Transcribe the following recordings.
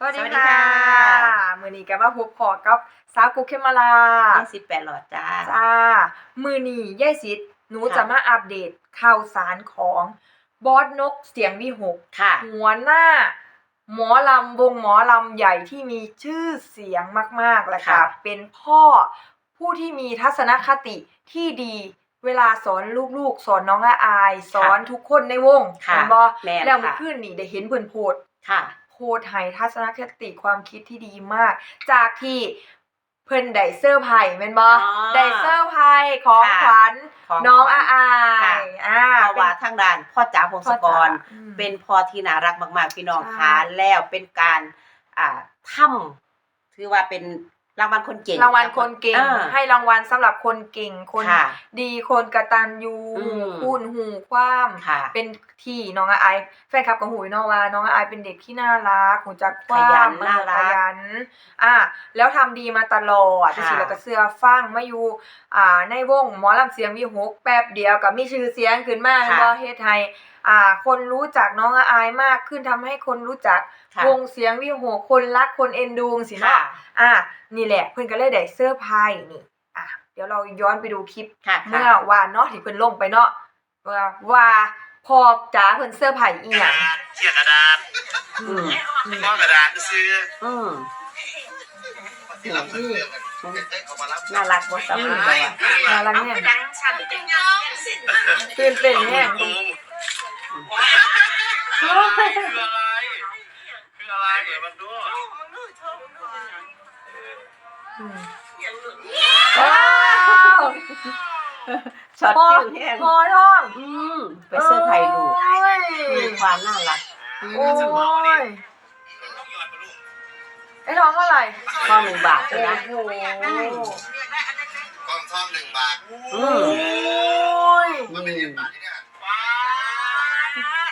สวัสดีสวัสดีค่ะค่ะมือนี้ก็มาพบพอกับสาวกุ๊กเคมมาลายี่สิบแปดหลอดจ้าจ้ามือนี้ย่ายสิทธิ์หนูค่ะจะมาอัปเดตข่าวสารของบอสนกเสียงวิหกค่ะ หัวหน้า หมอลำวงหมอลำใหญ่ที่มีชื่อเสียงมากๆและค่ะค่ะ เป็นพ่อผู้ที่มีทัศนคติที่ดีเวลาสอนลูกๆ สอนน้องอาอายสอนทุกคนในวงค่ะเห็นบ่แม่นแล้วเมื่อค่ะคืนนี่ได้เห็นเพิ่นโพสต์ค่ะ โพดให้ทัศนคติความคิดที่ดีมาก จากที่เพิ่นได้เซอร์ไพรส์แม่นบ่อ๋อได้เซอร์ไพรส์ของค่ะขวัญของน้องขวัอาญอาค่ะยอ่าเพราะว่าทางด้านพ่อจ๋าพงศกรอืมเป็นพ่อที่น่ารักมาก ๆ พี่น้องใช่ค่ะแล้วเป็นการอ่าถ้ำถือว่าเป็น รางวัลคนเก่งรางวัลคนเก่งอ่าให้รางวัลสำหรับคนเก่งคนค่ะดีคนกตัญญูอืมคุณหูความค่ะเป็นที่น้องอาอายแฟนคลับกับหูยน้องว่าน้องอาอายเป็นเด็กที่น่ารักหูจักควาขยัมนน่ารักขยันอ่าแล้วทำดีมาตลอดค่ะจะสิแล้วก็เสื้อฟังมาอยู่อ่าในวงหมอลำเสียงวีหกแป๊บเดียวกับมีชื่อเสียงขึ้นมาค่ะก็เฮ็ดให้ อ่า คนรู้จักน้องอาอายมากขึ้นทำให้คนรู้จักค่ะวงเสียงวีหกคนรักคนเอ็นดูสิค่ะ เนาะอะนี่แหละเพิ่นก็เลยได้เสื้อร์ไพรส์นี่อะเดี๋ยวเราย้อนไปดูคลิป ค่ะเมื่อวานเนาะที่เพิ่นลงไปเนาะว่าว่าพอจ๋าเพิ่นเสื้อร์ไพรส์อีหยังเกี่ยกระดาษอืมอืมก้อนกระดาษซื้ออืมที่รับเสื้อเอามารับน่ารักบ่สามารถเลยอะน่ารักแน่ตื่นเต้นแน่ ตูม คืออะไร คืออะไรเดี๋ยวมันดูอืมว้าวช็อตพอคิวแห้งพอท้องอืมไปเสื้อร์ไผ่ลูกโอ้ยมีความน่ารักโอ้ยไอ้ท้องเท่าไหร่ข้อหนึ่งบาทโอ้นะโหกล่องทองหนึ่งบาทอืโอ้มยมันเป็นเงินบาท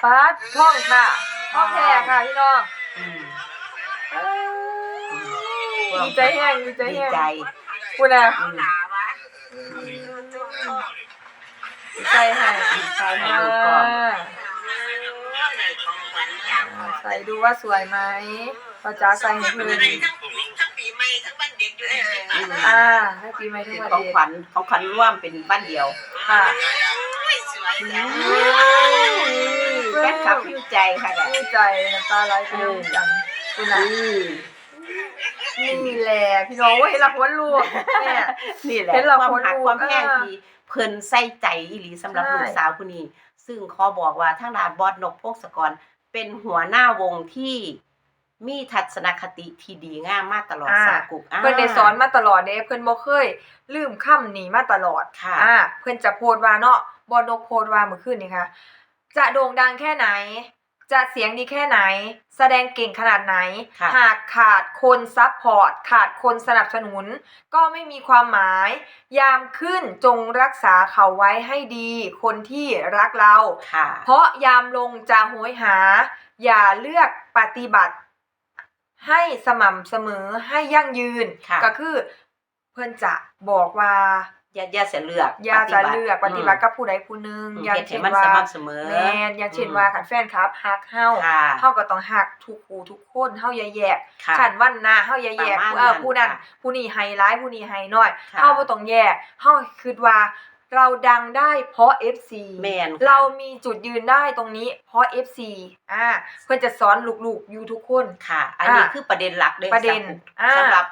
ที่เนี่ยปัดท้องค่ะท้องแท้ค่ะพี่น้องอืมเอ้ยดีใจแห้งดีใจดีแห้งใจ คุณอะอืม ดีใจแห้งดีใจให้อ่าลูกก่อนใส่ดูว่าสวยไหมพอจ๋าใส่ให้เพื่อนทั้งปีใหม่ทั้งวันเด็กด้วยอืมอ่าให้ปีใหม่ทุเป็กนวันของเด็กขวัญของขวัญร่วมเป็นบ้านเดียวค่ะ สวยจ้ะ แฟนคลับพิ้วใจค่ะแบบดีใจน้ำตาไหลไปด้วยกันคุณอะอืมนี่แหละพี่น้องเว้ยรักวันลูกแม่นี่แหละเห็นเราความคนหักดูความแพงเออที่เพิ่นใส่ใจอีหลีสำหรับใช่ลูกสาวผู้นี้ ซึ่งขอบอกว่าทางด้านบอสนกพงศกรเป็นหัวหน้าวงที่มีทัศนคติที่ดีงามมาตลอดอ่าสากุกาเพิ่นได้สอนมาตลอดเด้เพิ่นบ่เคย ลืมคำนี้มาตลอดค่ะอ่าเพิ่นจะโพดว่าเนาะบอนกโพดว่าเมื่อคืนนี้ค่ะ จะโด่งดังแค่ไหน จะเสียงดีแค่ไหน แสดงเก่งขนาดไหน ค่ะหากขาดคนซัพพอร์ต ขาดคนสนับสนุน ก็ไม่มีความหมาย ยามขึ้นจงรักษาเขาไว้ให้ดี คนที่รักเรา ค่ะ เพราะยามลงจะโหยหา อย่าเลือกปฏิบัติ ให้สม่ำเสมอให้ยั่งยืน ค่ะ ก็คือเพื่อนจะบอกว่า อย่าอย่าเสียเลือกอย่าจะเลือกปฏิบัติอืกับผู้ใดผู้หนึ่งมอย่างเฮ็ดให้เช่นมันว่าสม่ำเสมอแม่นอย่างเช่นว่าคันแฟนครับฮักเฮาค่ะเฮาก็ต้องฮักทุกคู่ทุกคนเฮาอย่าแยกค่ะฉันวันหน้าเฮาอย่าแยกประมาณเออนั้นผู้นั้นค่ะผู้นี้ไฮไลท์ผู้นี้ไฮน้อยค่ะเฮาบ่ต้องแยกเฮาคิดว่าเราดังได้เพราะ FC แม่นค่ะเรามีจุดยืนได้ตรงนี้ เพราะ FC อ่าเพื่อนจะสอนลูกๆอยู่ทุกคนค่ะ อันนี้อะคือประเด็นหลักเลยประเด็นสำหรับอ่าสำหรับ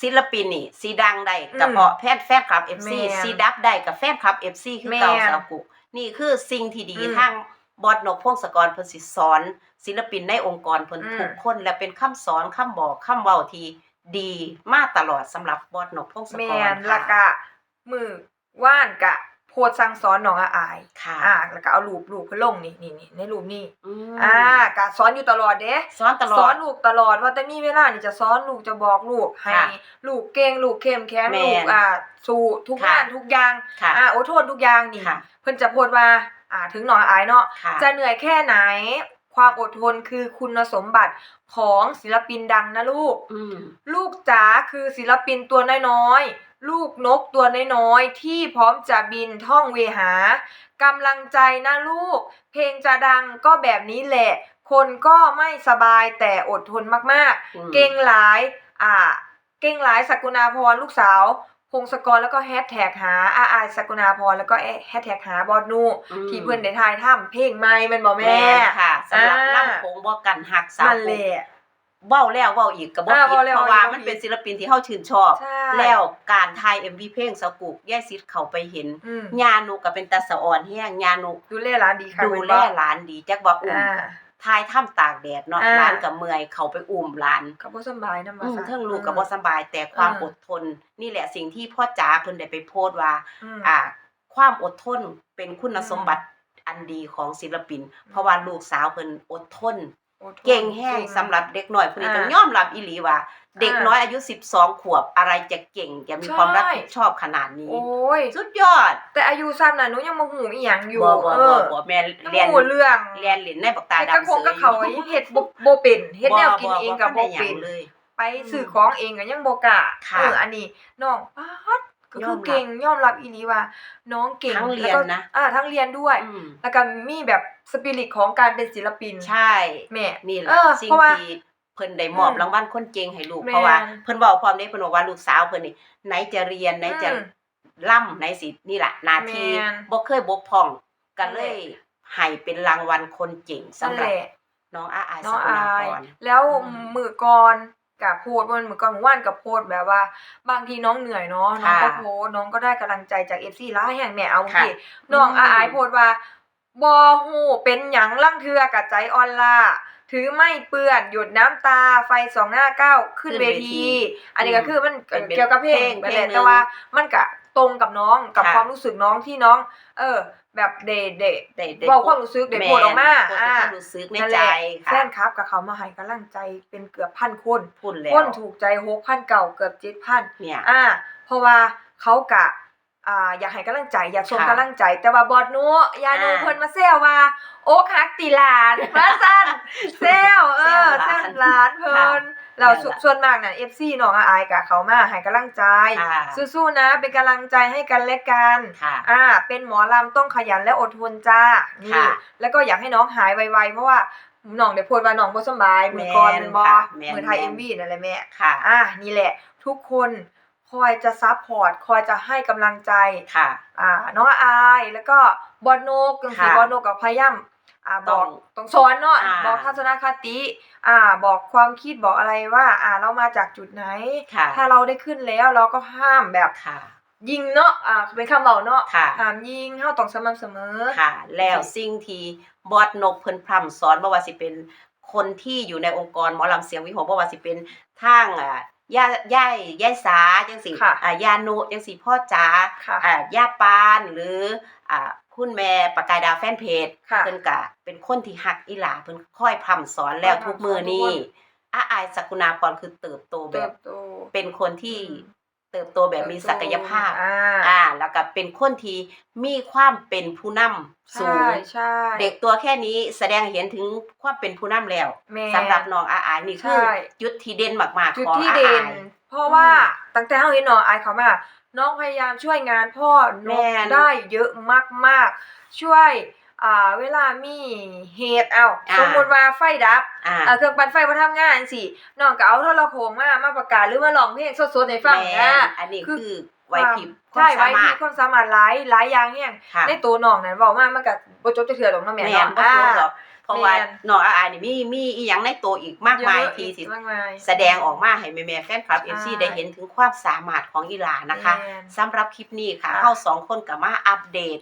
ศิลปินนี่สีดังได้กับอืมเพราะแฟนแฟนคลับ FC แม่นสีดับได้กับแฟนคลับ FC คือเก่าแม่นสาวกุกนี่คือสิ่งที่ดีอืมทางบอสนกพงศกรเพิ่นสิสอน ศิลปินในองค์กรเพิ่นอืม ทุกคนและเป็นคำสอนคำบอกคำเว้าที่ดีมาตลอดสำหรับบอสนกพงศแมกรนและกะมือว่านกะ โพดสั่งสอนน้องอาอายค่ะ อ่าแล้วก็เอารูปลูกเพื่อลงนี่นี่นี่ในรูปนี่มอ่ากะสอนอยู่ตลอดเด้สอนตลอสอดนลูกตลอดว่าแต่มีเวลานี่จะสอนลูกจะบอกลูกให้ค่ะลูกเก่งลูกเข้มแข็งแม่นลูกอ่าสู้ทุกค่ะงานทุกอย่างค่ะอ่าอดทนทุกอย่างนี่ค่ะเพิ่นจะโพดว่าอ่าถึงน้องอาอายเนาะค่ะจะเหนื่อยแค่ไหนความอดทนคือคุณสมบัติของศิลปินดังนะลูกอืมลูกจ๋าคือศิลปินตัวน้อยๆ ลูกนกตัวน้อยๆที่พร้อมจะบินท่องเวหากำลังใจนะลูก เพลงจะดังก็แบบนี้แหละ คนก็ไม่สบายแต่อดทนมากอืมๆเก่งหลาย อ่า เก่งหลายสกุณาพรลูกสาวพงศกรแล้วก็แฮชแท็กหาอาอายสกุณาพรแล้วก็แฮชแท็กหาบอดนูอืมที่เพื่อนได้ทายถ้ำเพลงใหม่แมันบอกแม่แม่ค่ะสำหรับอ่าล่ำโขงบ่กันหักสาวนั่นโขแหงละ เว้าแล้วเว้าอีกก็บ่อ่าผิดเว้าแล้วเพราะว่าเว้าอีกมันเป็นศิลปินที่เฮาชื่นชอบ ใช่ แล้วการถ่าย MV เพลงสาวกุกย่ายซิดเข้าไปเห็นอืมญาหนุก็เป็นตาสะอ่อนแฮงญาหนุดูแลร้านดีค่ะดูแม่นแลบ่หลานดีจักว่าอุ้มอ่า ทายถ้ำตากแดดเนาะอ่า หลานกับเมื่อยเขาไปอุ้มหลานก็บ่สำบายนำอืว่ามซะ เทิงลูกกับบ่สำบายแต่ความอ่า อดทน นี่แหละสิ่งที่พ่อจ๋าเพิ่นได้ไปโพสต์ว่า อืม อ่า ความอดทนเป็นคุณอืมสมบัติอันดีของศิลปิน เพราะว่าลูกสาวเพิ่นอดทน อดทน เก่งแห้งเก่งสำหรับเด็กน้อยผู้นี้อ่าต้องยอมรับอีหลีว่า เด็กอ่าน้อยอายุ 12 ขวบอะไรจะเก่งจะมีความใช่รับผิดชอบขนาดนี้ โอ้ย สุดยอดแต่อายุซ้ำน่ะหนูยังบ่ฮู้อีหยังอยู่ บ่บ่เอบ่อบ่แม่ยังเรียนบ่ฮู้เรื่องเรียนเหรียญในบักตาเฮ็ดกระดำพงกับเขายังเฮ็ดบ่บ่เป็นเฮ็ดแนวกินเองก็บ่บ่ได้หยัเป็งนเลย ไปซื้อของเองก็ยังบ่กล้าค่ะ เอออันนี้น้องป๊าด ก็ยคืออมรับเก่งยอมรับอีหลีว่า น้องเก่งทั้งเรียนแล้วก็นะ อ่าทั้งเรียนด้วย อืมแล้วก็มีแบบสปิริตของการเป็นศิลปินใช่ แม่ นี่แหเอละอสิ่งเพราะว่าที่เพิ่นได้มอบอืมรางวัลคนเก่งให้ลูกแม่นเพราะว่าเพิ่นบอกพร้อมเด้เพิ่นบอกว่าลูกสาวเพิ่นนี่ไหนจะเรียนไหนจะอืมล่ำไหนสินี่แหละหน้าที่แม่น บ่เคยบกพร่องก็นั่นเลแหละยให้เป็นรางวัลคนเก่งสำนั่นหรับแหละน้องอาอายน้สองกุณาอายพรแล้วอืม มือก่อน กับโพสต์วันมือก่อนมือว่านกับโพสต์แบบว่า บางทีน้องเหนื่อยเนาะน้องก็ค่ะโพสต์น้องก็ได้กำลังใจจาก FC หลายแห่งแม่เอาค่ะสิน้องอืมอาอายโพสต์ว่าบ่ฮู้เป็นหยังลังเทือกับใจอ่อนล่าถือไม่เปื้อนหยดน้ำตาไฟสองหน้าเก้าขึ้นเวที อันนี้ก็คือมันเป็นเกี่ยวกับเพลงเพลงนั่นแหละเพลงหนึ่งแต่ว่ามันก็ ตรงกับน้องกับค่ะความรู้สึกน้องที่น้อง เออ แบบเดเดได้ได้เว้าความรู้สึกได้โพสต์ออกมาแนอ่าโพสต์ความรู้สึกในนั่นใจแหละค่ะแฟนคลับกับเขามาให้กำลังใจเป็นเกือบพันคนพูดแล้วคนถูกใจหกพันเก่าเกือบเจ็ดพันเนี่ย อ่า เพราะว่าเขากะ อ่าอยากให้กำลังใจอยากส่งค่ะ กำลังใจ แต่ว่าบอดหนูยาหนูอ่าเพิ่นมาแซวว่า โอ๊กฮักตีหลานมาสั่นแซวเออแซแซววหลานหลานเพิ่นเราแซวหลานส่วนมากน่ะ FC น้องอายกะเขามาให้กำลังใจ ค่ะสู้ๆนะ เป็นกำลังใจให้กันและกัน ค่ะ อ่า เป็นหมอลำต้องขยันและอดทนจ้า นี่ ค่ะแล้วก็อยากให้น้องหายไวๆ เพราะว่าน้องได้พูดว่าน้องบ่สำบายมือก่อนแม่นแม่นบ่ค่ะแม่นมือไทยแม่น MV นั่นแหละแม่ ค่ะ อ่า นี่แหละ ทุกคน คอยจะซัพพอร์ตคอยจะให้กำลังใจค่ะอ่าน้องอายแล้วก็บอลโนกจังซี่ค่ะบอลโนกกับพยายามอ่าต้บอองกต้องสอนเนาะอ่าบอกทัศนคติ อ่าบอกความคิดบอกอะไรว่า อ่าเรามาจากจุดไหนค่ะถ้าเราได้ขึ้นแล้วเราก็ห้ามแบบค่ะยิงเนาะอ่าเป็นคำเบาเนาะค่ะห้ามยิงเฮาต้องสม่ำเสมอค่ะ แล้วสิ่งที่บอสนกเพิ่นพร่ำสอนบ่ว่าสิเป็นคนที่อยู่ในองค์กรหมอลำเสียงวิหกบ่ว่าสิเป็นทางอ่า ย่าย่ายย่ายสาจังซี่ค่ะอ่าย่านุจังซี่พ่อจ๋าค่ะอ่าย่าปานหรืออ่าคุณแม่ประกายดาวแฟนเพจค่ะเพิ่นก็เป็นคนที่ฮักอีหลาเพิ่นค่อยพร่ำสอนแล้วค่อยพร่ำทุกมือสอนทุกนี้คนอาอายสกุณาพรคือเติบโตแบเติบบโตเป็นคนที่อืม เติบโตแบบมีศักยภาพ อ่าอ่า แล้วก็เป็นคนที่มีความเป็นผู้นำสูใช่งใช่เด็กตัวแค่นี้แสดงให้เห็นถึงความเป็นผู้นำแล้วแม่สำหรับน้องอาอายนี่คือใช่จุดที่เด่นมากๆจุดของที่อาเด่อานยเพราะว่าอืมตั้งแต่เฮาเห็นน้องอายเขามาน้องพยายามช่วยงานพ่อนแม่กนได้เยอะมากๆ ช่วย อ่าเวลามีเหตุเอาอ่าสมมุติว่าไฟดับอ่า อ่าเครื่องปั่นไฟบ่ทำงานจังซี่น้องก็เอาโทรโขงมามาประกาศหรือมาร้องเพลงสดๆให้ฟังแม่อ่า อันนี้คือคือไหวพริบคใช่วามไว้สามารมีถความสามารถหลายหลายอย่างแฮงค่ะในตัวน้องนั้นเว้ามามันก็บ่จบจักเทื่อดอกเนาะแม่แม่เนาะนบ่จบหรอกเพราะว่าแม่น น้องอาอายนี่มีมีอีหยังในตัวอีกมากมายเอะที่สิ มากมาย แสดงออกมาให้แม่ๆแฟนคลับใช่ FC ได้เห็นถึงความสามารถของอีหลานะคะแม่นสำหรับคลิปนี้ค่ะค่ะเฮาสองคนก็มาอัปเดต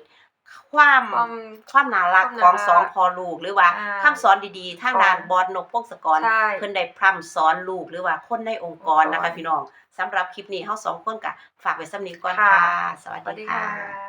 ความความความน่ารักความขน่าองรักสองพอลูกหรือว่าอ่าคำสอนดีๆทางด้านของบอสนกพงศกรใช่เพิ่นได้พร่ำสอนลูกหรือว่าคนในองค์กรองค์กรนะคะพี่น้องสำหรับคลิปนี้เฮาสองคนก็ฝากไว้สำนี้ก่อนค่ะค่ะสวัสสวัสดีดีค่ะค่ะ